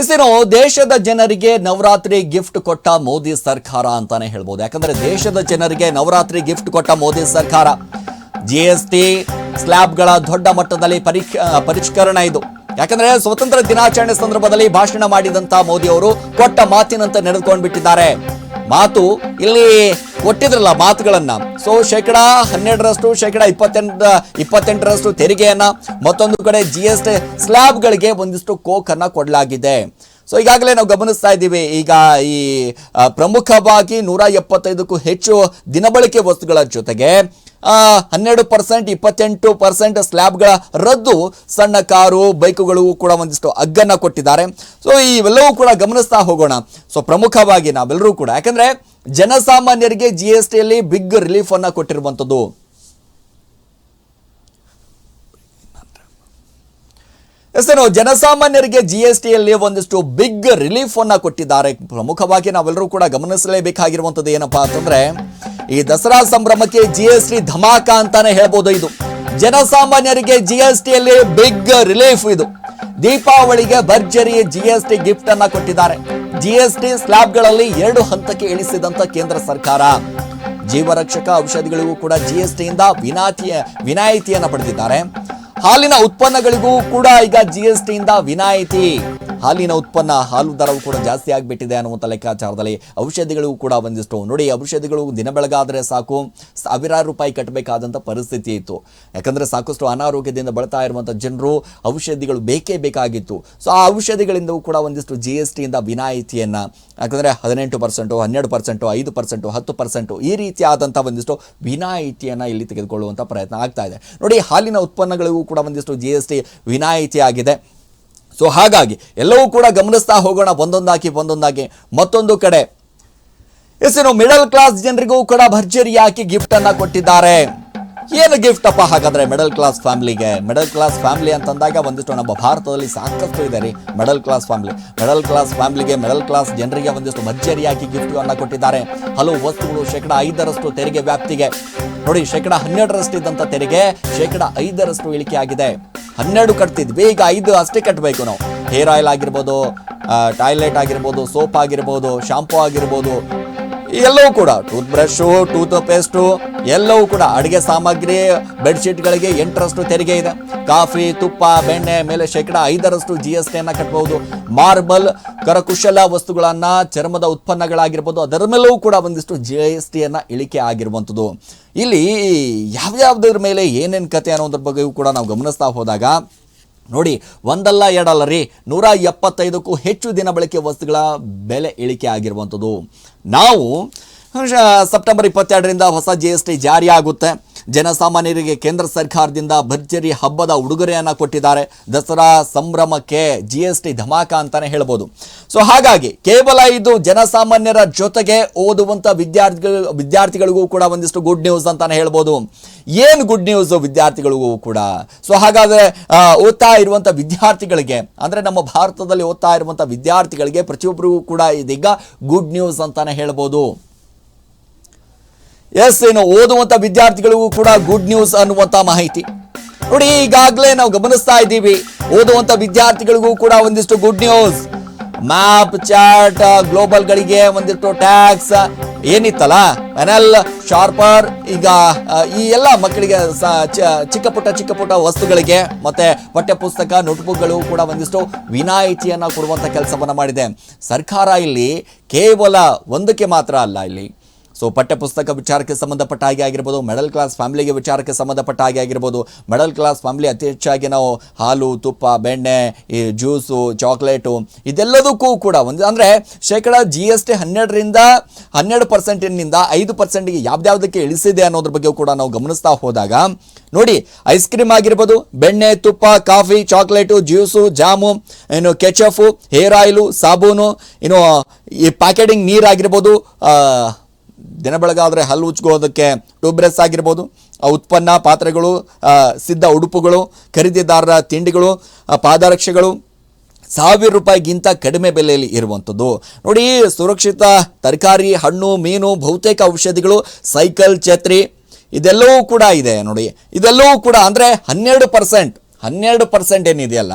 ಇಷ್ಟೇನು ದೇಶದ ಜನರಿಗೆ ನವರಾತ್ರಿ ಗಿಫ್ಟ್ ಕೊಟ್ಟ ಮೋದಿ ಸರ್ಕಾರ ಅಂತಾನೆ ಹೇಳ್ಬೋದು. ಯಾಕಂದ್ರೆ ದೇಶದ ಜನರಿಗೆ ನವರಾತ್ರಿ ಗಿಫ್ಟ್ ಕೊಟ್ಟ ಮೋದಿ ಸರ್ಕಾರ. ಜಿ ಎಸ್ ಟಿ ಸ್ಲ್ಯಾಬ್ಗಳ ದೊಡ್ಡ ಮಟ್ಟದಲ್ಲಿ ಪರಿಷ್ ಪರಿಷ್ಕರಣೆ ಇದು. ಯಾಕಂದ್ರೆ ಸ್ವತಂತ್ರ ದಿನಾಚರಣೆ ಸಂದರ್ಭದಲ್ಲಿ ಭಾಷಣ ಮಾಡಿದಂತ ಮೋದಿ ಅವರು ಕೊಟ್ಟ ಮಾತಿನಂತೆ ನಡೆದುಕೊಂಡು ಬಿಟ್ಟಿದ್ದಾರೆ ಮಾತು ಇಲ್ಲಿ ಕೊಟ್ಟಿದ್ರಲ್ಲ ಮಾತುಗಳನ್ನ. ಸೊ ಶೇಕಡ ಹನ್ನೆರಡರಷ್ಟು, ಶೇಕಡ ಇಪ್ಪತ್ತೆಂಟು ಇಪ್ಪತ್ತೆಂಟರಷ್ಟು ತೆರಿಗೆಯನ್ನ ಮತ್ತೊಂದು ಕಡೆ ಜಿ ಎಸ್ ಟಿ ಸ್ಲ್ಯಾಬ್ಗಳಿಗೆ ಒಂದಿಷ್ಟು ಕೋಕನ್ನ ಕೊಡಲಾಗಿದೆ. ಸೊ ಈಗಾಗಲೇ ನಾವು ಗಮನಿಸ್ತಾ ಇದ್ದೀವಿ, ಈಗ ಈ ಪ್ರಮುಖವಾಗಿ ನೂರ ಎಪ್ಪತ್ತೈದಕ್ಕೂ ಹೆಚ್ಚು ದಿನಬಳಕೆ ವಸ್ತುಗಳ ಜೊತೆಗೆ ಹನ್ನೆರಡು ಪರ್ಸೆಂಟ್, ಇಪ್ಪತ್ತೆಂಟು ಪರ್ಸೆಂಟ್ ಸ್ಲ್ಯಾಬ್ಗಳ ರದ್ದು ಸಣ್ಣ ಕಾರು, ಬೈಕುಗಳು ಕೂಡ ಒಂದಿಷ್ಟು ಅಗ್ಗನ್ನ ಕೊಟ್ಟಿದ್ದಾರೆ. ಸೊ ಇವೆಲ್ಲವೂ ಕೂಡ ಗಮನಿಸ್ತಾ ಹೋಗೋಣ. ಸೊ ಪ್ರಮುಖವಾಗಿ ನಾವೆಲ್ಲರೂ ಕೂಡ, ಯಾಕಂದರೆ ಜನಸಾಮಾನ್ಯರಿಗೆ ಜಿ ಎಸ್ ಟಿಯಲ್ಲಿ ಬಿಗ್ ರಿಲೀಫನ್ನು ಕೊಟ್ಟಿರುವಂಥದ್ದು. ಎಸ್ತೇನು ಜನಸಾಮಾನ್ಯರಿಗೆ ಜಿ ಎಸ್ ಟಿಯಲ್ಲಿ ಒಂದಿಷ್ಟು ಬಿಗ್ ರಿಲೀಫ್ ಅನ್ನ ಕೊಟ್ಟಿದ್ದಾರೆ. ಪ್ರಮುಖವಾಗಿ ನಾವೆಲ್ಲರೂ ಕೂಡ ಗಮನಿಸಲೇಬೇಕಾಗಿರುವಂಥದ್ದು ಏನಪ್ಪಾ ಅಂತಂದ್ರೆ, ಈ ದಸರಾ ಸಂಭ್ರಮಕ್ಕೆ ಜಿ ಎಸ್ ಟಿ ಧಮಾಕ ಅಂತಾನೆ ಹೇಳ್ಬೋದು ಇದು. ಜನಸಾಮಾನ್ಯರಿಗೆ ಜಿ ಎಸ್ ಟಿಯಲ್ಲಿ ಬಿಗ್ ರಿಲೀಫ್ ಇದು. ದೀಪಾವಳಿಗೆ ಭರ್ಜರಿ ಜಿ ಎಸ್ ಟಿ ಗಿಫ್ಟ್ ಅನ್ನ ಕೊಟ್ಟಿದ್ದಾರೆ. ಜಿ ಎಸ್ ಟಿ ಸ್ಲ್ಯಾಬ್ಗಳಲ್ಲಿ ಎರಡು ಹಂತಕ್ಕೆ ಇಳಿಸಿದಂತ ಕೇಂದ್ರ ಸರ್ಕಾರ. ಜೀವರಕ್ಷಕ ಔಷಧಿಗಳಿಗೂ ಕೂಡ ಜಿ ಎಸ್ ಟಿಯಿಂದ ವಿನಾಯಿತಿಯ ವಿನಾಯಿತಿಯನ್ನು ಪಡೆದಿದ್ದಾರೆ. ಹಾಲಿನ ಉತ್ಪನ್ನಗಳಿಗೂ ಕೂಡ ಈಗ ಜಿ ಎಸ್ ಟಿಯಿಂದ ವಿನಾಯಿತಿ. ಹಾಲಿನ ಉತ್ಪನ್ನ, ಹಾಲು ದರವು ಕೂಡ ಜಾಸ್ತಿ ಆಗಿಬಿಟ್ಟಿದೆ ಅನ್ನುವಂಥ ಲೆಕ್ಕಾಚಾರದಲ್ಲಿ ಔಷಧಿಗಳಿಗೂ ಕೂಡ ಒಂದಿಷ್ಟು ನೋಡಿ, ಔಷಧಿಗಳು ದಿನ ಬೆಳಗಾದರೆ ಸಾಕು. ಸಾವಿರಾರು ರೂಪಾಯಿ ಕಟ್ಟಬೇಕಾದಂಥ ಪರಿಸ್ಥಿತಿ ಇತ್ತು. ಯಾಕಂದರೆ ಸಾಕಷ್ಟು ಅನಾರೋಗ್ಯದಿಂದ ಬಳತಾ ಇರುವಂಥ ಜನರು ಔಷಧಿಗಳು ಬೇಕೇ ಬೇಕಾಗಿತ್ತು. ಸೊ ಆ ಔಷಧಿಗಳಿಂದಲೂ ಕೂಡ ಒಂದಿಷ್ಟು ಜಿ ಎಸ್ ಟಿಯಿಂದ ವಿನಾಯಿತಿಯನ್ನು, ಯಾಕಂದರೆ ಹದಿನೆಂಟು ಪರ್ಸೆಂಟು, ಹನ್ನೆರಡು ಪರ್ಸೆಂಟು, ಐದು ಪರ್ಸೆಂಟು, ಹತ್ತು ಪರ್ಸೆಂಟು ಈ ರೀತಿಯಾದಂಥ ಒಂದಿಷ್ಟು ವಿನಾಯಿತಿಯನ್ನು ಇಲ್ಲಿ ತೆಗೆದುಕೊಳ್ಳುವಂಥ ಪ್ರಯತ್ನ ಆಗ್ತಾ ಇದೆ. ನೋಡಿ, ಹಾಲಿನ ಉತ್ಪನ್ನಗಳಿಗೂ ಕೂಡ ಒಂದಿಷ್ಟು ಜಿ ಎಸ್ ಟಿ ವಿನಾಯಿತಿ ಆಗಿದೆ ಸೊ ಹಾಗಾಗಿ ಎಲ್ಲವೂ ಕೂಡ ಗಮನಿಸ್ತಾ ಹೋಗೋಣ, ಒಂದೊಂದಾಗಿ ಒಂದೊಂದಾಗಿ. ಮತ್ತೊಂದು ಕಡೆ, ಎಸ್ ಮಿಡಲ್ ಕ್ಲಾಸ್ ಜನರಿಗೂ ಕೂಡ ಭರ್ಜರಿಯಾಗಿ ಗಿಫ್ಟ್ ಅನ್ನ ಕೊಟ್ಟಿದ್ದಾರೆ. ಏನು ಗಿಫ್ಟ್ ಅಪ್ಪ? ಹಾಗಾದ್ರೆ ಮಿಡಲ್ ಕ್ಲಾಸ್ ಫ್ಯಾಮಿಲಿಗೆ ಮಿಡಲ್ ಕ್ಲಾಸ್ ಫ್ಯಾಮಿಲಿ ಅಂತಂದಾಗ ಒಂದಿಷ್ಟು ನಮ್ಮ ಭಾರತದಲ್ಲಿ ಸಾಕಷ್ಟು ಇದೆ ರೀ. Middle class family middle class ಫ್ಯಾಮಿಲಿಗೆ ಮಿಡಲ್ ಕ್ಲಾಸ್ ಜನರಿಗೆ ಒಂದಿಷ್ಟು ಭರ್ಜರಿಯಾಗಿ ಗಿಫ್ಟ್ ಅನ್ನ ಕೊಟ್ಟಿದ್ದಾರೆ. ಹಲವು ವಸ್ತುಗಳು ಶೇಕಡ ಐದರಷ್ಟು ತೆರಿಗೆ ವ್ಯಾಪ್ತಿಗೆ. ನೋಡಿ, ಶೇಕಡ ಹನ್ನೆರಡರಷ್ಟು ಇದ್ದಂಥ ತೆರಿಗೆ ಶೇಕಡ ಐದರಷ್ಟು ಇಳಿಕೆ ಆಗಿದೆ. ಹನ್ನೆರಡು ಕಟ್ತಿದ್ವಿ, ಈಗ ಐದು ಅಷ್ಟೇ ಕಟ್ಟಬೇಕು ನಾವು. ಹೇರ್ ಆಯಿಲ್ ಆಗಿರ್ಬೋದು ಟಾಯ್ಲೆಟ್ ಆಗಿರ್ಬೋದು ಸೋಪ್ ಆಗಿರ್ಬೋದು ಶಾಂಪೂ ಆಗಿರ್ಬೋದು ಎಲ್ಲವೂ ಕೂಡ ಟೂತ್ ಬ್ರಷು ಟೂತ್ ಪೇಸ್ಟು ಎಲ್ಲವೂ ಕೂಡ ಅಡುಗೆ ಸಾಮಗ್ರಿ, ಬೆಡ್ಶೀಟ್ಗಳಿಗೆ ಎಂಟರಷ್ಟು ತೆರಿಗೆ ಇದೆ. ಕಾಫಿ, ತುಪ್ಪ, ಬೆಣ್ಣೆ ಮೇಲೆ ಶೇಕಡ ಐದರಷ್ಟು ಜಿ ಎಸ್ ಟಿಯನ್ನು ಕಟ್ಟಬಹುದು ಮಾರ್ಬಲ್, ಕರಕುಶಲ ವಸ್ತುಗಳನ್ನು ಚರ್ಮದ ಉತ್ಪನ್ನಗಳಾಗಿರ್ಬೋದು ಅದರ ಮೇಲೂ ಕೂಡ ಒಂದಿಷ್ಟು ಜಿ ಎಸ್ ಟಿಯನ್ನು ಇಳಿಕೆ ಆಗಿರುವಂಥದ್ದು. ಇಲ್ಲಿ ಯಾವ್ಯಾವ್ದ್ರ ಮೇಲೆ ಏನೇನು ಕತೆ ಅನ್ನೋದ್ರ ಬಗ್ಗೆಯೂ ಕೂಡ ನಾವು ಗಮನಿಸ್ತಾ ಹೋದಾಗ, ನೋಡಿ, ಒಂದಲ್ಲ ಎರಡಲ್ಲ ರೀ, ನೂರ ಎಪ್ಪತ್ತೈದಕ್ಕೂ ಹೆಚ್ಚು ದಿನ ಬಳಕೆ ವಸ್ತುಗಳ ಬೆಲೆ ಇಳಿಕೆ ಆಗಿರುವಂಥದ್ದು. ನಾವು ಸೆಪ್ಟೆಂಬರ್ ಇಪ್ಪತ್ತೆರಡರಿಂದ ಹೊಸ ಜಿ ಎಸ್ ಟಿ ಜಾರಿಯಾಗುತ್ತೆ. ಜನಸಾಮಾನ್ಯರಿಗೆ ಕೇಂದ್ರ ಸರ್ಕಾರದಿಂದ ಭರ್ಜರಿ ಹಬ್ಬದ ಉಡುಗೊರೆಯನ್ನು ಕೊಟ್ಟಿದ್ದಾರೆ. ದಸರಾ ಸಂಭ್ರಮಕ್ಕೆ ಜಿ ಎಸ್ ಟಿ ಧಮಾಕ ಅಂತಾನೆ ಹೇಳ್ಬೋದು. ಸೊ ಹಾಗಾಗಿ ಕೇವಲ ಇದು ಜನಸಾಮಾನ್ಯರ ಜೊತೆಗೆ ಓದುವಂಥ ವಿದ್ಯಾರ್ಥಿಗಳು, ವಿದ್ಯಾರ್ಥಿಗಳಿಗೂ ಕೂಡ ಒಂದಿಷ್ಟು ಗುಡ್ ನ್ಯೂಸ್ ಅಂತಾನೆ ಹೇಳ್ಬೋದು. ಏನು ಗುಡ್ ನ್ಯೂಸ್ ವಿದ್ಯಾರ್ಥಿಗಳಿಗೂ ಕೂಡ? ಸೊ ಹಾಗಾದ್ರೆ ಓದ್ತಾ ಇರುವಂಥ ವಿದ್ಯಾರ್ಥಿಗಳಿಗೆ, ಅಂದರೆ ನಮ್ಮ ಭಾರತದಲ್ಲಿ ಓದ್ತಾ ಇರುವಂಥ ವಿದ್ಯಾರ್ಥಿಗಳಿಗೆ ಪ್ರತಿಯೊಬ್ಬರಿಗೂ ಕೂಡ ಇದೀಗ ಗುಡ್ ನ್ಯೂಸ್ ಅಂತಾನೆ ಹೇಳ್ಬೋದು. ಎಸ್ ಏನು ಓದುವಂಥ ವಿದ್ಯಾರ್ಥಿಗಳಿಗೂ ಕೂಡ ಗುಡ್ ನ್ಯೂಸ್ ಅನ್ನುವಂಥ ಮಾಹಿತಿ. ನೋಡಿ, ಈಗಾಗಲೇ ನಾವು ಗಮನಿಸ್ತಾ ಇದ್ದೀವಿ ಓದುವಂಥ ವಿದ್ಯಾರ್ಥಿಗಳಿಗೂ ಕೂಡ ಒಂದಿಷ್ಟು ಗುಡ್ ನ್ಯೂಸ್ ಮ್ಯಾಪ್ ಚಾಟ್ ಗ್ಲೋಬಲ್ಗಳಿಗೆ ಒಂದಿಷ್ಟು ಟ್ಯಾಕ್ಸ್ ಏನಿತ್ತಲ್ಲ? ಪೆನಲ್ ಶಾರ್ಪರ್ ಈಗ ಈ ಎಲ್ಲ ಮಕ್ಕಳಿಗೆ ಚಿಕ್ಕ ಪುಟ್ಟ ಚಿಕ್ಕ ಪುಟ್ಟ ವಸ್ತುಗಳಿಗೆ, ಮತ್ತೆ ಪಠ್ಯಪುಸ್ತಕ ನೋಟ್ಬುಕ್ಗಳು ಕೂಡ ಒಂದಿಷ್ಟು ವಿನಾಯಿತಿಯನ್ನು ಕೊಡುವಂಥ ಕೆಲಸವನ್ನು ಮಾಡಿದೆ. ಸರ್ಕಾರ ಇಲ್ಲಿ ಕೇವಲ ಒಂದಕ್ಕೆ ಮಾತ್ರ ಅಲ್ಲ, ಇಲ್ಲಿ ಸೊ ಪಠ್ಯಪುಸ್ತಕ ವಿಚಾರಕ್ಕೆ ಸಂಬಂಧಪಟ್ಟ ಹಾಗೆ ಆಗಿರ್ಬೋದು ಮಿಡಲ್ ಕ್ಲಾಸ್ ಫ್ಯಾಮಿಲಿಗೆ ವಿಚಾರಕ್ಕೆ ಸಂಬಂಧಪಟ್ಟ ಹಾಗೆ ಆಗಿರ್ಬೋದು ಮಿಡಲ್ ಕ್ಲಾಸ್ ಫ್ಯಾಮಿಲಿ ಅತಿ ಹೆಚ್ಚಾಗಿ ನಾವು ಹಾಲು, ತುಪ್ಪ, ಬೆಣ್ಣೆ, ಈ ಜ್ಯೂಸು ಚಾಕ್ಲೇಟು ಇದೆಲ್ಲದಕ್ಕೂ ಕೂಡ ಒಂದು ಅಂದರೆ ಶೇಕಡ ಜಿ ಎಸ್ ಟಿ ಹನ್ನೆರಡರಿಂದ ಹನ್ನೆರಡು ಪರ್ಸೆಂಟಿನಿಂದ ಐದು ಪರ್ಸೆಂಟ್ಗೆ ಯಾವ್ದ್ಯಾವ್ದಕ್ಕೆ ಇಳಿಸಿದೆ ಅನ್ನೋದ್ರ ಬಗ್ಗೆ ಕೂಡ ನಾವು ಗಮನಿಸ್ತಾ ಹೋದಾಗ, ನೋಡಿ ಐಸ್ ಕ್ರೀಮ್ ಆಗಿರ್ಬೋದು, ಬೆಣ್ಣೆ, ತುಪ್ಪ ಕಾಫಿ ಚಾಕ್ಲೇಟು ಜ್ಯೂಸು ಜಾಮು ಏನು ಕೆಚಫು ಹೇರ್ ಆಯಿಲು ಸಾಬೂನು ಏನು ಈ ಪ್ಯಾಕೆಟಿಂಗ್ ನೀರಾಗಿರ್ಬೋದು ದಿನ ಬೆಳಗಾದರೆ ಹಲ್ಲು ಉಚ್ಕೋದಕ್ಕೆ ಟ್ಯೂಬ್ರೆಸ್ ಆಗಿರ್ಬೋದು, ಆ ಉತ್ಪನ್ನ, ಪಾತ್ರೆಗಳು ಸಿದ್ಧ ಉಡುಪುಗಳು, ಖರೀದಿದಾರರ ತಿಂಡಿಗಳು ಪಾದರಕ್ಷೆಗಳು ಸಾವಿರ ರೂಪಾಯಿಗಿಂತ ಕಡಿಮೆ ಬೆಲೆಯಲ್ಲಿ ಇರುವಂಥದ್ದು. ನೋಡಿ, ಸುರಕ್ಷಿತ ತರಕಾರಿ, ಹಣ್ಣು, ಮೀನು, ಬಹುತೇಕ ಔಷಧಿಗಳು, ಸೈಕಲ್, ಛತ್ರಿ, ಇದೆಲ್ಲವೂ ಕೂಡ ಇದೆ ನೋಡಿ. ಇದೆಲ್ಲವೂ ಕೂಡ ಅಂದರೆ ಹನ್ನೆರಡು ಪರ್ಸೆಂಟ್ ಹನ್ನೆರಡು ಪರ್ಸೆಂಟ್ ಏನಿದೆಯಲ್ಲ,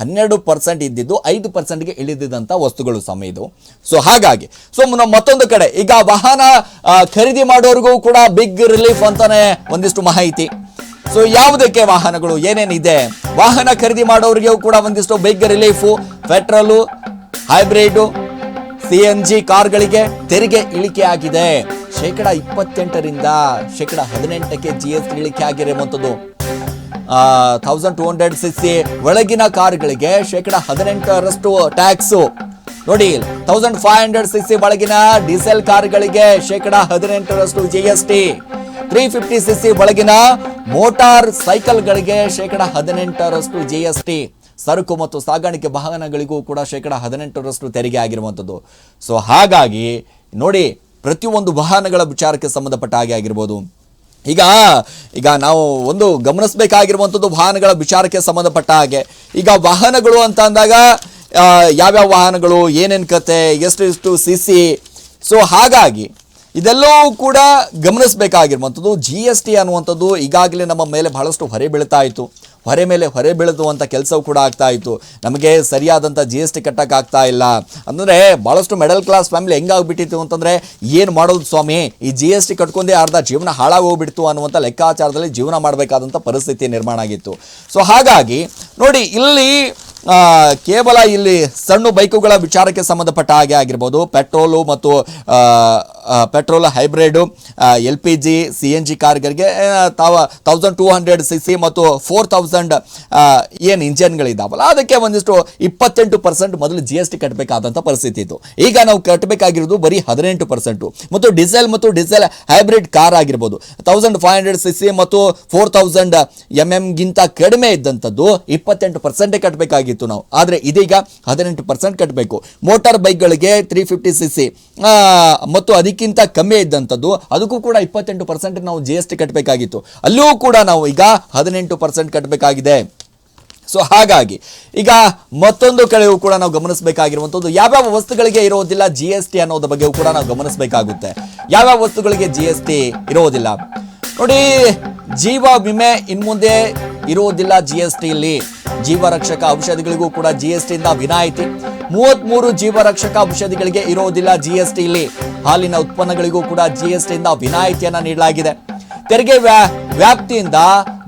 ಹನ್ನೆರಡು ಪರ್ಸೆಂಟ್ ಇದ್ದಿದ್ದು ಐದು ಪರ್ಸೆಂಟ್ಗೆ ಇಳಿದಿದ್ದಂಥ ವಸ್ತುಗಳು ಸಮಯ ಇದು. ಸೊ ಹಾಗಾಗಿ ಸೊ ಮತ್ತೊಂದು ಕಡೆ, ಈಗ ವಾಹನ ಖರೀದಿ ಮಾಡೋರಿಗೂ ಕೂಡ ಬಿಗ್ ರಿಲೀಫ್ ಅಂತಾನೆ ಒಂದಿಷ್ಟು ಮಾಹಿತಿ. ಸೊ ಯಾವುದಕ್ಕೆ ವಾಹನಗಳು ಏನೇನಿದೆ? ವಾಹನ ಖರೀದಿ ಮಾಡೋರಿಗೂ ಕೂಡ ಒಂದಿಷ್ಟು big relief petrol hybrid C N G ಕಾರ್ಗಳಿಗೆ ತೆರಿಗೆ ಇಳಿಕೆ ಆಗಿದೆ. ಶೇಕಡ ಇಪ್ಪತ್ತೆಂಟರಿಂದ ಶೇಕಡ ಹದಿನೆಂಟಕ್ಕೆ ಜಿ ಎಸ್ ಇಳಿಕೆ ಆಗಿರುವಂಥದ್ದು thousand two hundred C C ಒಳಗಿನ ಕಾರ್ಗಳಿಗೆ ಶೇಕಡ ಹದಿನೆಂಟರಷ್ಟು ಟ್ಯಾಕ್ಸು. ನೋಡಿ thousand five hundred C C ಒಳಗಿನ ಡೀಸೆಲ್ ಕಾರ್ಗಳಿಗೆ ಶೇಕಡ ಹದಿನೆಂಟರಷ್ಟು G S T three fifty C C ಒಳಗಿನ ಮೋಟಾರ್ ಸೈಕಲ್ಗಳಿಗೆ ಶೇಕಡ ಹದಿನೆಂಟರಷ್ಟು ಜಿ ಎಸ್ ಟಿ ಸರಕು ಮತ್ತು ಸಾಗಾಣಿಕೆ ವಾಹನಗಳಿಗೂ ಕೂಡ ಶೇಕಡ ಹದಿನೆಂಟರಷ್ಟು ತೆರಿಗೆ ಆಗಿರುವಂಥದ್ದು. ಸೊ ಹಾಗಾಗಿ ನೋಡಿ, ಪ್ರತಿಯೊಂದು ವಾಹನಗಳ ವಿಚಾರಕ್ಕೆ ಸಂಬಂಧಪಟ್ಟ ಹಾಗೆ ಆಗಿರ್ಬೋದು. ಈಗ ಈಗ ನಾವು ಒಂದು ಗಮನಿಸಬೇಕಾಗಿರುವಂಥದ್ದು ವಾಹನಗಳ ವಿಚಾರಕ್ಕೆ ಸಂಬಂಧಪಟ್ಟ ಹಾಗೆ. ಈಗ ವಾಹನಗಳು ಅಂತ ಅಂದಾಗ ಯಾವ್ಯಾವ ವಾಹನಗಳು, ಏನೇನು ಕತೆ ಎಷ್ಟು ಎಷ್ಟು ಸಿ ಸಿ. ಸೊ ಹಾಗಾಗಿ ಇದೆಲ್ಲವೂ ಕೂಡ ಗಮನಿಸಬೇಕಾಗಿರುವಂಥದ್ದು ಜಿ ಎಸ್ ಟಿ ಅನ್ನುವಂಥದ್ದು ಈಗಾಗಲೇ ನಮ್ಮ ಮೇಲೆ ಬಹಳಷ್ಟು ಹೊರೆ ಬೀಳ್ತಾ ಇತ್ತು. ಹೊರೆ ಮೇಲೆ ಹೊರೆ ಬೀಳುವಂಥ ಕೆಲಸವೂ ಕೂಡ ಆಗ್ತಾ ಇತ್ತು. ನಮಗೆ ಸರಿಯಾದಂಥ ಜಿ ಎಸ್ ಟಿ ಕಟ್ಟೋಕ್ಕಾಗ್ತಾ ಇಲ್ಲ. ಅಂದರೆ ಭಾಳಷ್ಟು ಮಿಡಲ್ ಕ್ಲಾಸ್ ಫ್ಯಾಮಿಲಿ ಹೆಂಗಾಗ್ಬಿಟ್ಟಿತ್ತು ಅಂತಂದರೆ ಏನು ಮಾಡೋದು ಸ್ವಾಮಿ? ಈ ಜಿ ಎಸ್ ಟಿ ಕಟ್ಕೊಂಡೇ ಅರ್ಧ ಜೀವನ ಹಾಳಾಗೋಗ್ಬಿಡ್ತು ಅನ್ನುವಂಥ ಲೆಕ್ಕಾಚಾರದಲ್ಲಿ ಜೀವನ ಮಾಡಬೇಕಾದಂಥ ಪರಿಸ್ಥಿತಿ ನಿರ್ಮಾಣ ಆಗಿತ್ತು. ಸೊ ಹಾಗಾಗಿ ನೋಡಿ, ಇಲ್ಲಿ ಕೇವಲ ಇಲ್ಲಿ ಸಣ್ಣ ಬೈಕುಗಳ ವಿಚಾರಕ್ಕೆ ಸಂಬಂಧಪಟ್ಟ ಹಾಗೆ ಆಗಿರ್ಬೋದು. ಪೆಟ್ರೋಲು ಮತ್ತು petrol hybrid L P G, C N G ಕಾರ್ಗಳಿಗೆ ತಾವ thousand two hundred C C ಮತ್ತು ಫೋರ್ ತೌಸಂಡ್ ಏನು ಇಂಜನ್ಗಳಿದ್ದಾವಲ್ಲ ಅದಕ್ಕೆ ಒಂದಿಷ್ಟು ಇಪ್ಪತ್ತೆಂಟು ಪರ್ಸೆಂಟ್ ಮೊದಲು ಜಿ ಎಸ್ ಟಿ ಕಟ್ಟಬೇಕಾದಂಥ ಪರಿಸ್ಥಿತಿ ಇತ್ತು. ಈಗ ನಾವು ಕಟ್ಟಬೇಕಾಗಿರೋದು ಬರೀ ಹದಿನೆಂಟು ಪರ್ಸೆಂಟು ಮತ್ತು ಡೀಸೆಲ್ ಮತ್ತು ಡೀಸೆಲ್ ಹೈಬ್ರಿಡ್ ಕಾರ್ ಆಗಿರ್ಬೋದು. Thousand five hundred C C ಮತ್ತು ಫೋರ್ ತೌಸಂಡ್ ಎಂ ಎಮ್ಗಿಂತ ಕಡಿಮೆ ಇದ್ದಂಥದ್ದು ಇಪ್ಪತ್ತೆಂಟು ಪರ್ಸೆಂಟೇ ಕಟ್ಟಬೇಕಾಗಿತ್ತು ನಾವು. ಆದರೆ ಇದೀಗ ಹದಿನೆಂಟು ಪರ್ಸೆಂಟ್ ಕಟ್ಟಬೇಕು ಮೋಟಾರ್ ಬೈಕ್ಗಳಿಗೆ ತ್ರೀ ಫಿಫ್ಟಿ ಸಿ ಸಿ ಮತ್ತು ಅದಕ್ಕಿಂತ ಕಮ್ಮಿ ಇದ್ದಂಥದ್ದು, ಅದಕ್ಕೂ ಕೂಡ ಇಪ್ಪತ್ತೆಂಟು ಪರ್ಸೆಂಟ್ ನಾವು ಜಿ ಎಸ್ ಟಿ ಕಟ್ಟಬೇಕಾಗಿತ್ತು ಅಲ್ಲೂ ಕೂಡ ನಾವು ಈಗ ಹದಿನೆಂಟು ಪರ್ಸೆಂಟ್ ಕಟ್ಟಬೇಕಾಗಿದೆ ಸೊ ಹಾಗಾಗಿ ಈಗ ಮತ್ತೊಂದು ಕಡೆಯೂ ಕೂಡ ನಾವು ಗಮನಿಸಬೇಕಾಗಿರುವಂಥದ್ದು. ಯಾವ್ಯಾವ ವಸ್ತುಗಳಿಗೆ ಇರೋದಿಲ್ಲ ಜಿ ಎಸ್ ಟಿ ಅನ್ನೋದ್ರ ಬಗ್ಗೆಯೂ ಕೂಡ ನಾವು ಗಮನಿಸಬೇಕಾಗುತ್ತೆ. ಯಾವ್ಯಾವ ವಸ್ತುಗಳಿಗೆ ಜಿ ಎಸ್ ಟಿ ಇರೋದಿಲ್ಲ? ನೋಡಿ, ಜೀವ ವಿಮೆ ಇನ್ಮುಂದೆ ಇರುವುದಿಲ್ಲ ಜಿ ಎಸ್ ಟಿಯಲ್ಲಿ ಜೀವ ರಕ್ಷಕ ಔಷಧಿಗಳಿಗೂ ಕೂಡ ಜಿ ಎಸ್ ಟಿಯಿಂದ ವಿನಾಯಿತಿ. ಮೂವತ್ಮೂರು ಜೀವರಕ್ಷಕ ಔಷಧಿಗಳಿಗೆ ಇರೋದಿಲ್ಲ ಜಿ ಎಸ್ ಟಿಯಲ್ಲಿ ಹಾಲಿನ ಉತ್ಪನ್ನಗಳಿಗೂ ಕೂಡ ಜಿ ಎಸ್ ಟಿಯಿಂದ ವಿನಾಯಿತಿಯನ್ನು ನೀಡಲಾಗಿದೆ. ತೆರಿಗೆ ವ್ಯಾ, ವ್ಯಾಪ್ತಿಯಿಂದ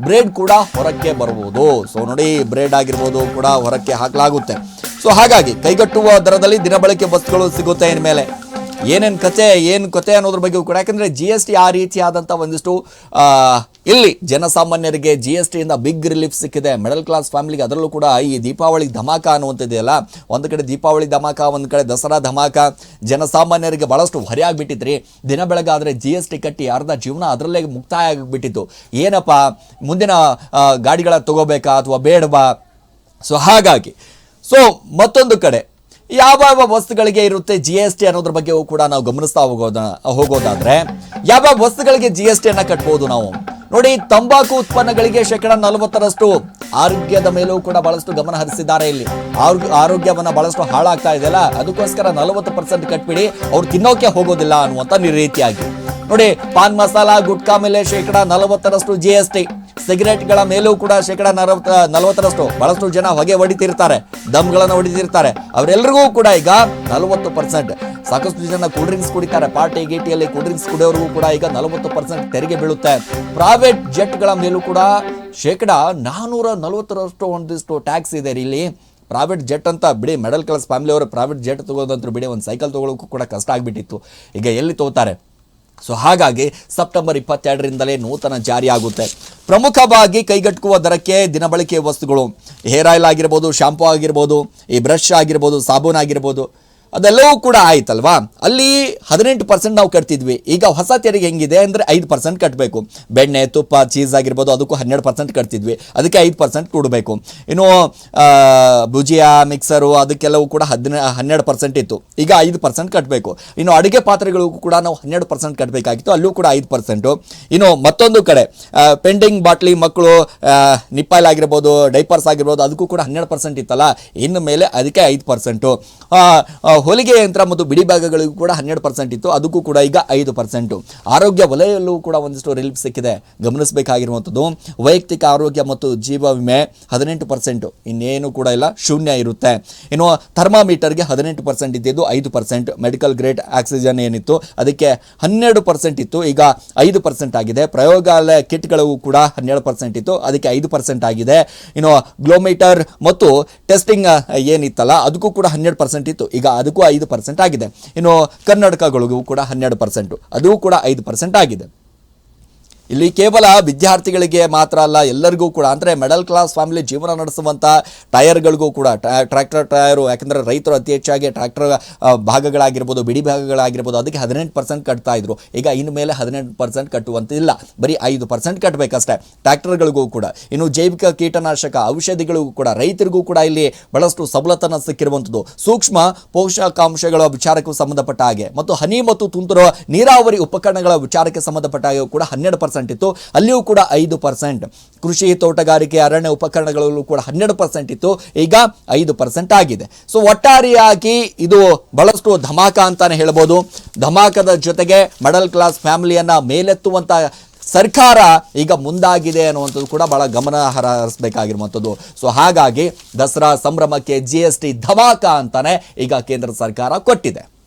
ಬ್ರೇಡ್ ಕೂಡ ಹೊರಕ್ಕೆ ಬರಬಹುದು ಸೊ ನೋಡಿ, ಬ್ರೇಡ್ ಆಗಿರ್ಬೋದು ಕೂಡ ಹೊರಕ್ಕೆ ಹಾಕಲಾಗುತ್ತೆ. ಸೊ ಹಾಗಾಗಿ ಕೈಗಟ್ಟುವ ದರದಲ್ಲಿ ದಿನಬಳಕೆ ವಸ್ತುಗಳು ಸಿಗುತ್ತೆ ಇನ್ಮೇಲೆ. ಏನೇನು ಕತೆ, ಏನು ಕತೆ ಅನ್ನೋದ್ರ ಬಗ್ಗೆ ಕೂಡ, ಯಾಕಂದರೆ ಜಿ ಎಸ್ ಟಿ ಆ ರೀತಿಯಾದಂಥ ಒಂದಿಷ್ಟು ಇಲ್ಲಿ ಜನಸಾಮಾನ್ಯರಿಗೆ ಜಿ ಎಸ್ ಟಿಯಿಂದ ಬಿಗ್ ರಿಲೀಫ್ ಸಿಕ್ಕಿದೆ. ಮಿಡಲ್ ಕ್ಲಾಸ್ ಫ್ಯಾಮಿಲಿಗೆ ಅದರಲ್ಲೂ ಕೂಡ ಈ ದೀಪಾವಳಿ ಧಮಾಕ ಅನ್ನುವಂಥದ್ದೆಯಲ್ಲ ಒಂದು ಕಡೆ ದೀಪಾವಳಿ ಧಮಾಕ, ಒಂದು ಕಡೆ ದಸರಾ ಧಮಾಕ. ಜನಸಾಮಾನ್ಯರಿಗೆ ಭಾಳಷ್ಟು ಹೊರೆ ಆಗಿಬಿಟ್ಟಿದ್ರಿ ದಿನ ಬೆಳಗಾದರೆ ಜಿ ಎಸ್ ಟಿ ಕಟ್ಟಿ ಅರ್ಧ ಜೀವನ ಅದರಲ್ಲೇ ಮುಕ್ತಾಯ ಆಗಿಬಿಟ್ಟಿತ್ತು ಏನಪ್ಪ? ಮುಂದಿನ ಗಾಡಿಗಳ ತಗೋಬೇಕಾ ಅಥವಾ ಬೇಡವಾ? ಸೊ, ಹಾಗಾಗಿ. ಸೊ, ಮತ್ತೊಂದು ಕಡೆ. ಯಾವ ಯಾವ ವಸ್ತುಗಳಿಗೆ ಇರುತ್ತೆ ಜಿ ಎಸ್ ಟಿ ಅನ್ನೋದ್ರ ಬಗ್ಗೆಯೂ ಕೂಡ ನಾವು ಗಮನಿಸ್ತಾ ಹೋಗೋದ, ಹೋಗೋದಾದ್ರೆ, ಯಾವ ವಸ್ತುಗಳಿಗೆ ಜಿ ಎಸ್ ಟಿಯನ್ನು ಕಟ್ಬೋದು ನಾವು? ನೋಡಿ, ತಂಬಾಕು ಉತ್ಪನ್ನಗಳಿಗೆ ಶೇಕಡ ನಲವತ್ತರಷ್ಟು ಆರೋಗ್ಯದ ಮೇಲೂ ಕೂಡ ಬಹಳಷ್ಟು ಗಮನ ಹರಿಸಿದ್ದಾರೆ ಇಲ್ಲಿ. ಆರೋಗ್ಯ, ಆರೋಗ್ಯವನ್ನ ಬಹಳಷ್ಟು ಹಾಳಾಗ್ತಾ ಇದೆಯಲ್ಲ ಅದಕ್ಕೋಸ್ಕರ ನಲವತ್ತು ಪರ್ಸೆಂಟ್ ಕಟ್ಬಿಡಿ. ಅವ್ರು ತಿನ್ನೋಕೆ ಹೋಗೋದಿಲ್ಲ ಅನ್ನುವಂಥ ರೀತಿಯಾಗಿ ನೋಡಿ, ಪಾನ್ ಮಸಾಲ, ಗುಟ್ಕಾ ಮೇಲೆ ಶೇಕಡ ನಲವತ್ತರಷ್ಟು ಜಿ ಎಸ್ ಟಿ ಸಿಗರೆಟ್ಗಳ ಮೇಲೂ ಕೂಡ ಶೇಕಡ ನಲವತ್ತ, ನಲವತ್ತರಷ್ಟು ಬಹಳಷ್ಟು ಜನ ಹೊಗೆ ಹೊಡಿತಿರ್ತಾರೆ, ದಮ್ಗಳನ್ನು ಹೊಡಿತಿರ್ತಾರೆ. ಅವರೆಲ್ಲರಿಗೂ ಕೂಡ ಈಗ ನಲವತ್ತು ಪರ್ಸೆಂಟ್. ಸಾಕಷ್ಟು ಜನ ಕೂಲ್ ಡ್ರಿಂಕ್ಸ್ ಕುಡಿತಾರೆ, ಪಾರ್ಟಿ ಗೀಟಿಯಲ್ಲಿ ಕೂಲ್ ಡ್ರಿಂಕ್ಸ್ ಕುಡಿಯೋರಿಗೂ ಕೂಡ ಈಗ ನಲವತ್ತು ಪರ್ಸೆಂಟ್ ತೆರಿಗೆ ಬೀಳುತ್ತೆ. ಪ್ರೈವೇಟ್ ಜೆಟ್ಗಳ ಮೇಲೂ ಕೂಡ ಶೇಕಡ ನಾನೂರ ನಲವತ್ತರಷ್ಟು ಒಂದಿಷ್ಟು ಟ್ಯಾಕ್ಸ್ ಇದೆ ಇಲ್ಲಿ. ಪ್ರೈವೇಟ್ ಜೆಟ್ ಅಂತ ಬಿಡಿ, ಮಿಡಲ್ ಕ್ಲಾಸ್ ಫ್ಯಾಮಿಲಿ ಅವರು ಪ್ರೈವೇಟ್ ಜೆಟ್ ತಗೋದಂತೂ ಬಿಡಿ, ಒಂದು ಸೈಕಲ್ ತಗೊಳ್ಳೋಕ್ಕೂ ಕೂಡ ಕಷ್ಟ ಆಗಿಬಿಟ್ಟಿತ್ತು. ಈಗ ಎಲ್ಲಿ ತಗೋತಾರೆ? ಸೊ ಹಾಗಾಗಿ ಸೆಪ್ಟೆಂಬರ್ ಇಪ್ಪತ್ತೆರಡರಿಂದಲೇ ನೂತನ ಜಾರಿಯಾಗುತ್ತೆ. ಪ್ರಮುಖವಾಗಿ ಕೈಗೆಟುಕುವ ದರಕ್ಕೆ ದಿನಬಳಕೆಯ ವಸ್ತುಗಳು. ಹೇರ್ ಆಯಿಲ್ ಆಗಿರ್ಬೋದು, ಶಾಂಪೂ ಆಗಿರ್ಬೋದು, ಈ ಬ್ರಷ್ ಆಗಿರ್ಬೋದು, ಸಾಬೂನ್ ಆಗಿರ್ಬೋದು. ಅದೆಲ್ಲವೂ ಕೂಡ ಆಯ್ತಲ್ವಾ? ಅಲ್ಲಿ ಹದಿನೆಂಟು ಪರ್ಸೆಂಟ್ ನಾವು ಕಟ್ತಿದ್ವಿ. ಈಗ ಹೊಸ ತೆರಿಗೆ ಹೆಂಗಿದೆ ಅಂದರೆ ಐದು ಪರ್ಸೆಂಟ್ ಕಟ್ಟಬೇಕು ಬೆಣ್ಣೆ, ತುಪ್ಪ ಚೀಸ್ ಆಗಿರ್ಬೋದು, ಅದಕ್ಕೂ ಹನ್ನೆರಡು ಪರ್ಸೆಂಟ್ ಕಟ್ತಿದ್ವಿ. ಅದಕ್ಕೆ ಐದು ಪರ್ಸೆಂಟ್ ಕೊಡಬೇಕು. ಇನ್ನು ಭುಜಿಯಾ, ಮಿಕ್ಸರು, ಅದಕ್ಕೆಲ್ಲವೂ ಕೂಡ ಹದಿನ, ಹನ್ನೆರಡು ಪರ್ಸೆಂಟ್ ಇತ್ತು. ಈಗ ಐದು ಪರ್ಸೆಂಟ್ ಕಟ್ಟಬೇಕು ಇನ್ನು ಅಡುಗೆ ಪಾತ್ರೆಗಳಿಗೂ ಕೂಡ ನಾವು ಹನ್ನೆರಡು ಪರ್ಸೆಂಟ್ ಕಟ್ಟಬೇಕಾಗಿತ್ತು ಅಲ್ಲೂ ಕೂಡ ಐದು ಪರ್ಸೆಂಟು ಇನ್ನು ಮತ್ತೊಂದು ಕಡೆ ಪೆಂಡಿಂಗ್ ಬಾಟ್ಲಿ ಮಕ್ಕಳು ನಿಪ್ಪಾಯ್ಲ್ ಆಗಿರ್ಬೋದು, ಡೈಪರ್ಸ್ ಆಗಿರ್ಬೋದು, ಅದಕ್ಕೂ ಕೂಡ ಹನ್ನೆರಡು ಪರ್ಸೆಂಟ್ ಇತ್ತಲ್ಲ? ಇನ್ನು ಮೇಲೆ ಅದಕ್ಕೆ ಐದು ಪರ್ಸೆಂಟು ಹೊಲಿಗೆ ಯಂತ್ರ ಮತ್ತು ಬಿಡಿ ಭಾಗಗಳಿಗೂ ಕೂಡ ಹನ್ನೆರಡು ಪರ್ಸೆಂಟ್ ಇತ್ತು. ಅದಕ್ಕೂ ಕೂಡ ಈಗ ಐದು ಪರ್ಸೆಂಟು ಆರೋಗ್ಯ ವಲಯಲ್ಲೂ ಕೂಡ ಒಂದಿಷ್ಟು ರಿಲೀಫ್ ಸಿಕ್ಕಿದೆ. ಗಮನಿಸಬೇಕಾಗಿರುವಂಥದ್ದು, ವೈಯಕ್ತಿಕ ಆರೋಗ್ಯ ಮತ್ತು ಜೀವ ವಿಮೆ ಹದಿನೆಂಟು ಪರ್ಸೆಂಟು ಇನ್ನೇನು ಕೂಡ ಇಲ್ಲ, ಶೂನ್ಯ ಇರುತ್ತೆ. ಇನ್ನು ಥರ್ಮಾಮೀಟರ್ಗೆ ಹದಿನೆಂಟು ಪರ್ಸೆಂಟ್ ಇದ್ದಿದ್ದು ಐದು ಪರ್ಸೆಂಟ್ ಮೆಡಿಕಲ್ ಗ್ರೇಡ್ ಆಕ್ಸಿಜನ್ ಏನಿತ್ತು, ಅದಕ್ಕೆ ಹನ್ನೆರಡು ಪರ್ಸೆಂಟ್ ಇತ್ತು. ಈಗ ಐದು ಪರ್ಸೆಂಟ್ ಆಗಿದೆ. ಪ್ರಯೋಗಾಲಯ ಕಿಟ್ಗಳು ಕೂಡ ಹನ್ನೆರಡು ಪರ್ಸೆಂಟ್ ಇತ್ತು, ಅದಕ್ಕೆ ಐದು ಪರ್ಸೆಂಟ್ ಆಗಿದೆ. ಇನ್ನು ಗ್ಲೋಮೀಟರ್ ಮತ್ತು ಟೆಸ್ಟಿಂಗ್ ಏನಿತ್ತಲ್ಲ, ಅದಕ್ಕೂ ಕೂಡ ಹನ್ನೆರಡು ಪರ್ಸೆಂಟ್ ಇತ್ತು. ಈಗ ಅದಕ್ಕೂ ಐದು ಪರ್ಸೆಂಟ್ ಆಗಿದೆ. ಇನ್ನು ಕರ್ನಾಟಕಗಳಿಗೂ ಕೂಡ ಹನ್ನೆರಡು ಪರ್ಸೆಂಟು ಅದು ಕೂಡ ಐದು ಪರ್ಸೆಂಟ್ ಆಗಿದೆ. ಇಲ್ಲಿ ಕೇವಲ ವಿದ್ಯಾರ್ಥಿಗಳಿಗೆ ಮಾತ್ರ ಅಲ್ಲ, ಎಲ್ಲರಿಗೂ ಕೂಡ. ಅಂದರೆ ಮಿಡಲ್ ಕ್ಲಾಸ್ ಫ್ಯಾಮಿಲಿ ಜೀವನ ನಡೆಸುವಂಥ ಟೈರ್ಗಳಿಗೂ ಕೂಡ ಟ್ರ್ಯಾಕ್ಟರ್, ಟೈರು, ಯಾಕಂದರೆ ರೈತರು ಅತಿ ಹೆಚ್ಚಾಗಿ ಟ್ರ್ಯಾಕ್ಟರ್ ಭಾಗಗಳಾಗಿರ್ಬೋದು, ಬಿಡಿ ಭಾಗಗಳಾಗಿರ್ಬೋದು, ಅದಕ್ಕೆ ಹದಿನೆಂಟು ಪರ್ಸೆಂಟ್ ಕಟ್ತಾ ಇದ್ರು. ಈಗ ಇನ್ನು ಮೇಲೆ ಹದಿನೆಂಟು ಪರ್ಸೆಂಟ್ ಕಟ್ಟುವಂತಿಲ್ಲ. ಬರೀ ಐದು ಪರ್ಸೆಂಟ್ ಕಟ್ಟಬೇಕಷ್ಟೇ ಟ್ರ್ಯಾಕ್ಟರ್ಗಳಿಗೂ ಕೂಡ. ಇನ್ನು ಜೈವಿಕ ಕೀಟನಾಶಕ ಔಷಧಿಗಳಿಗೂ ಕೂಡ ರೈತರಿಗೂ ಕೂಡ ಇಲ್ಲಿ ಬಹಳಷ್ಟು ಸಬಲತನ ಸಿಕ್ಕಿರುವಂಥದ್ದು ಸೂಕ್ಷ್ಮ ಪೋಷಕಾಂಶಗಳ ವಿಚಾರಕ್ಕೂ ಸಂಬಂಧಪಟ್ಟ ಹಾಗೆ. ಮತ್ತು ಹನಿ ಮತ್ತು ತುಂತುರು ನೀರಾವರಿ ಉಪಕರಣಗಳ ವಿಚಾರಕ್ಕೆ ಸಂಬಂಧಪಟ್ಟ ಹಾಗೆ ಕೂಡ ಹನ್ನೆರಡು ಪರ್ಸೆಂಟ್ ಇತ್ತು. ಅಲ್ಲಿಯೂ ಕೂಡ ಐದು ಪರ್ಸೆಂಟ್ ಕೃಷಿ ತೋಟಗಾರಿಕೆ, ಅರಣ್ಯ ಉಪಕರಣಗಳಲ್ಲೂ ಕೂಡ ಹನ್ನೆರಡು ಪರ್ಸೆಂಟ್ ಇತ್ತು. ಈಗ ಐದು ಪರ್ಸೆಂಟ್ ಆಗಿದೆ. ಸೊ ಒಟ್ಟಾರೆಯಾಗಿ ಇದು ಬಹಳಷ್ಟು ಧಮಾಕ ಅಂತಾನೆ ಹೇಳ್ಬೋದು. ಧಮಾಕದ ಜೊತೆಗೆ ಮಡಲ್ ಕ್ಲಾಸ್ ಫ್ಯಾಮಿಲಿಯನ್ನ ಮೇಲೆತ್ತುವಂತ ಸರ್ಕಾರ ಈಗ ಮುಂದಾಗಿದೆ ಅನ್ನುವಂಥದ್ದು ಕೂಡ ಬಹಳ ಗಮನ ಹರಿಸಬೇಕಾಗಿರುವಂಥದ್ದು. ಸೊ ಹಾಗಾಗಿ ದಸರಾ ಸಂಭ್ರಮಕ್ಕೆ ಜಿ ಎಸ್ ಟಿ ಧಮಾಕ ಅಂತಾನೆ ಈಗ ಕೇಂದ್ರ ಸರ್ಕಾರ ಕೊಟ್ಟಿದೆ.